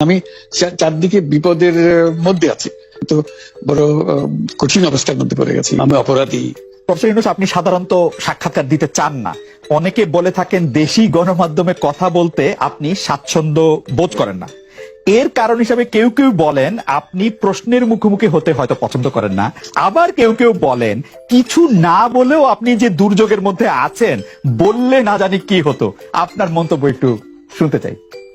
আমি চারদিকে বিপদের মধ্যে আছি। তো বড় কঠিন অবস্থার মধ্যে পড়ে গেছি। আমি অপরাধী। প্রফেসর ইউনুস আপনি সাধারণত সাক্ষাৎকার দিতে চান না। অনেকে বলে থাকেন দেশি গণমাধ্যমে কথা বলতে আপনি স্বাচ্ছন্দ্য বোধ করেন না। এর কারণ হিসাবে কেউ কেউ বলেন আপনি প্রশ্নের মুখোমুখি হতে হয়তো পছন্দ করেন না। আবার কেউ কেউ বলেন কিছু না বলেও আপনি যে দুর্যোগের মধ্যে আছেন বললে না জানি কি হতো। আপনার মন্তব্য একটু শুনতে চাই।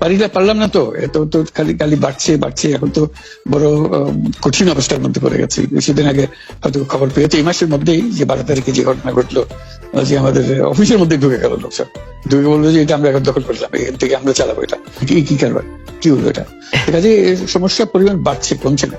পারিলে পারলাম না তো। এত তো খালি খালি বাড়ছে বাড়ছে। এখন তো বড় কঠিন অবস্থার মধ্যে পড়ে গেছে। কিছুদিন আগে হয়তো খবর পেয়েছে এই মাসের মধ্যেই যে বারো তারিখে যে ঘটনা ঘটলো যে আমাদের অফিসের মধ্যে ঢুকে গেল লোকসব ঢুকে বলল যে এটা আমরা এখন দখল করলাম এখান থেকে আমরা চালাবো এটা। কি কি কারবার? কি হলো এটা? কাজে সমস্যার পরিমাণ বাড়ছে, কমছে না।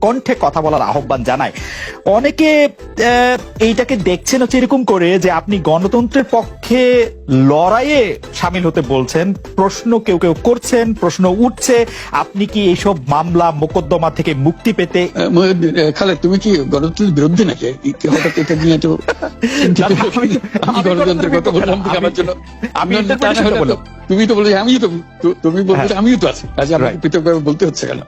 কণ্ঠে কথা বলার আহ্বান জানায় অনেকে এইটাকে দেখছেন হচ্ছে এরকম করে যে আপনি গণতন্ত্রের পক্ষে লড়াইয়ে সামিল হতে বলছেন প্রশ্ন কেউ কেউ করছেন প্রশ্ন উঠছে আপনি কি এইসব মামলা মোকদ্দমা থেকে মুক্তি পেতে খালেদ তুমি কি গণতন্ত্রের বিরুদ্ধে নাকি হঠাৎ এটা নিয়ে এত আমি- আমি আমি গণতন্ত্রের কথা বললাম আমার জন্য আমি তা। তো- তুমি তো বলে আমি তো তুমি বলতে হ্যাঁ। আমিও তো আছি কাজে আমাকে Right. পৃথকভাবে বলতে হচ্ছে কেন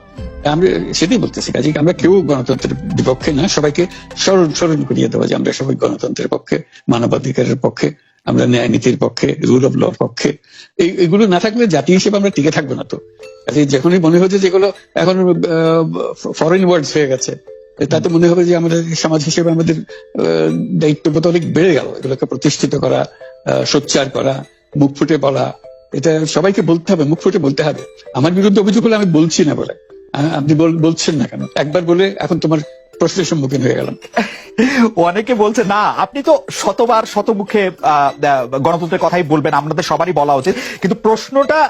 আমি সেটাই বলতেছি, কাজে আমরা কেউ গণতন্ত্রের বিপক্ষে না, সবাইকে স্মরণ স্মরণ করিয়ে দেওয়া যে আমরা সবাই গণতন্ত্রের পক্ষে, মানবাধিকারের পক্ষে, আমরা ন্যায় নীতির পক্ষে রুল অফ লর পক্ষে। এগুলো না থাকলে জাতি হিসেবে আমরা টিকে থাকব না তো। যখনই মনে হচ্ছে যেগুলো এখন ফরেন ওয়ার্ডস হয়ে গেছে, তাতে মনে হবে যে আমাদের সমাজ হিসেবে আমাদের দায়িত্ববোধ অনেক বেড়ে গেল। এগুলোকে প্রতিষ্ঠিত করা সোচ্চার করা, মুখ ফুটে বলা, এটা সবাইকে বলতে হবে, মুখ ফুটে বলতে হবে। আমার বিরুদ্ধে অভিযোগ হলে আমি বলছি না বলে। আপনি বল- বলছেন না কেন? একবার বলে এখন তোমার প্রশ্নের সম্মুখীন হয়ে গেলাম। অনেকে বলছে, না, আপনি তো শতবার শতমুখে গণতন্ত্রের কথাই বলবেন, আপনাদের সবারই বলা উচিত। কিন্তু প্রশ্নটা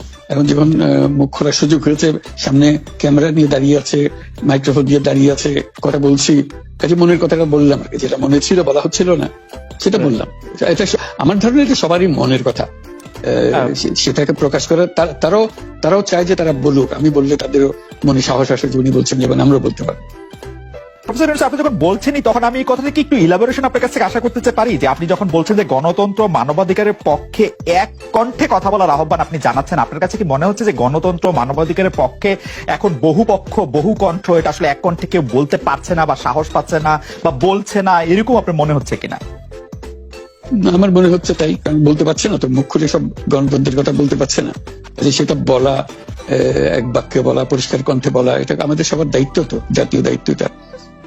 এখন যখন মুখ খোলার সুযোগ হয়েছে সামনে ক্যামেরা নিয়ে দাঁড়িয়ে আছে মাইক্রোফোন দিয়ে দাঁড়িয়ে আছে কথা বলছি। কাজে মনের কথাটা বললাম যেটা মনে ছিল বলা হচ্ছিল না সেটা বললাম। এটা আমার ধারণা এটা সবারই মনের কথা। আহ। সেটাকে প্রকাশ করে তার- তারাও তারাও চায় যে তারা বলুক। আমি বললে তাদেরও মনে সাহস আসে যে উনি বলছেন যেমন আমরা বলতে পারব। যখন বলছেনই, তখন আমি এই কথাটা কি একটু ইলাবোরেশন আপনার কাছ থেকে আশা করতে পারি? যে আপনি যখন বলছেন যে গণতন্ত্র মানবাধিকারের পক্ষে এক কণ্ঠে কথা বলার আহ্বান আপনি জানাচ্ছেন, আপনার কাছে কি মনে হচ্ছে যে গণতন্ত্র মানবাধিকারের পক্ষে এখন বহু পক্ষ বহু কণ্ঠ এটা আসলে এক কণ্ঠে কেউ বলতে পারছে না বা সাহস পাচ্ছে না বা বলছে না, এরকম আপনার মনে হচ্ছে কিনা? আমার মনে হচ্ছে তাই, কারণ বলতে পারছে না তো, মুখ খুলে সব গণতন্ত্রের কথা বলতে পারছে না। সেটা বলা এক বাক্যে বলা, পরিষ্কার কণ্ঠে বলা, এটা আমাদের সবার দায়িত্ব তো, জাতীয় দায়িত্ব এটা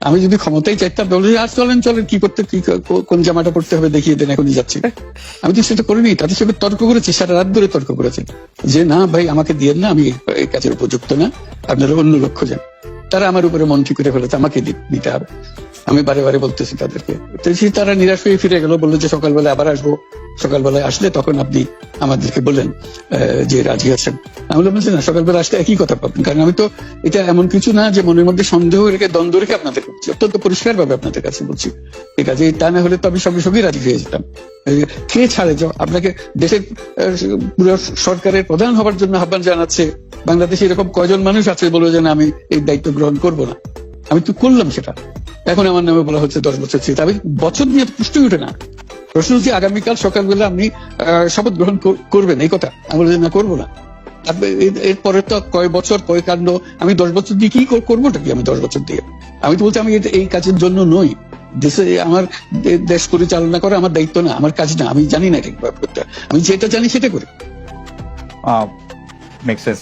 আমি যদি ক্ষমতাই চাইতাম তাহলে আর চলেন চলেন কি করতে, কি কোন জামাটা পড়তে হবে, দেখিয়ে দেন, এখনই যাচ্ছি। আমি তো সেটা করিনি, তাদের সঙ্গে তর্ক করেছি, সারা রাত ধরে তর্ক করেছি। যে না, ভাই, আমাকে দিয়ে না, আমি এই- কাজের উপযুক্ত না, আপনারা অন্য লক্ষ্য যান। তারা আমার উপরে মন ঠিক করে ফেলেছে, আমাকে দিতে হবে। আমি বারে বারে বলতেছি তাদেরকে। তারা নিরাশ হয়ে ফিরে গেল, বলল যে সকালবেলা আবার আসব। সকালবেলায় আসলে তখন আপনি আমাদেরকে বললেন যে রাজি আছেন। আমি বললাম, না সকালবেলা আসলে একই কথা পাবেন কারণ আমি তো এটা এমন কিছু না যে মনের মধ্যে সন্দেহ রেখে, দ্বন্দ্ব রেখে আপনাদের বলছি। অত্যন্ত পরিষ্কার ভাবে আপনাদের কাছে বলছি। ঠিক আছে তা না হলে তো আমি সঙ্গে সঙ্গেই রাজি হয়ে যেতাম। কে ছাড়ে যাও আপনাকে দেশের পুরো সরকারের প্রধান হবার জন্য আহ্বান জানাচ্ছে, বাংলাদেশে এরকম কয়জন মানুষ আছে বলে যে আমি এই দায়িত্ব গ্রহণ করব না। আমি তো করলাম সেটা। এখন আমার নামে বলা হচ্ছে দশ বছর ছিল আমি বছর নিয়ে পুষ্টি উঠে না। প্রশ্ন হচ্ছে আগামীকাল সকালবেলা আপনি শপথ গ্রহণ করবেন, এই কথা। আমি বলি না, করব না। এরপরে তো কয় বছর, কয় কাণ্ড, আমি দশ বছর দিয়ে কি কর- করবোটা কি আমি দশ বছর দিয়ে? আমি তো বলছি, আমি এই কাজের জন্য নই। দেশে আমার দেশ পরিচালনা করা আমার দায়িত্ব না, আমার কাজ না, আমি জানি না হয়। আমি যেটা জানি সেটা করি। Make sense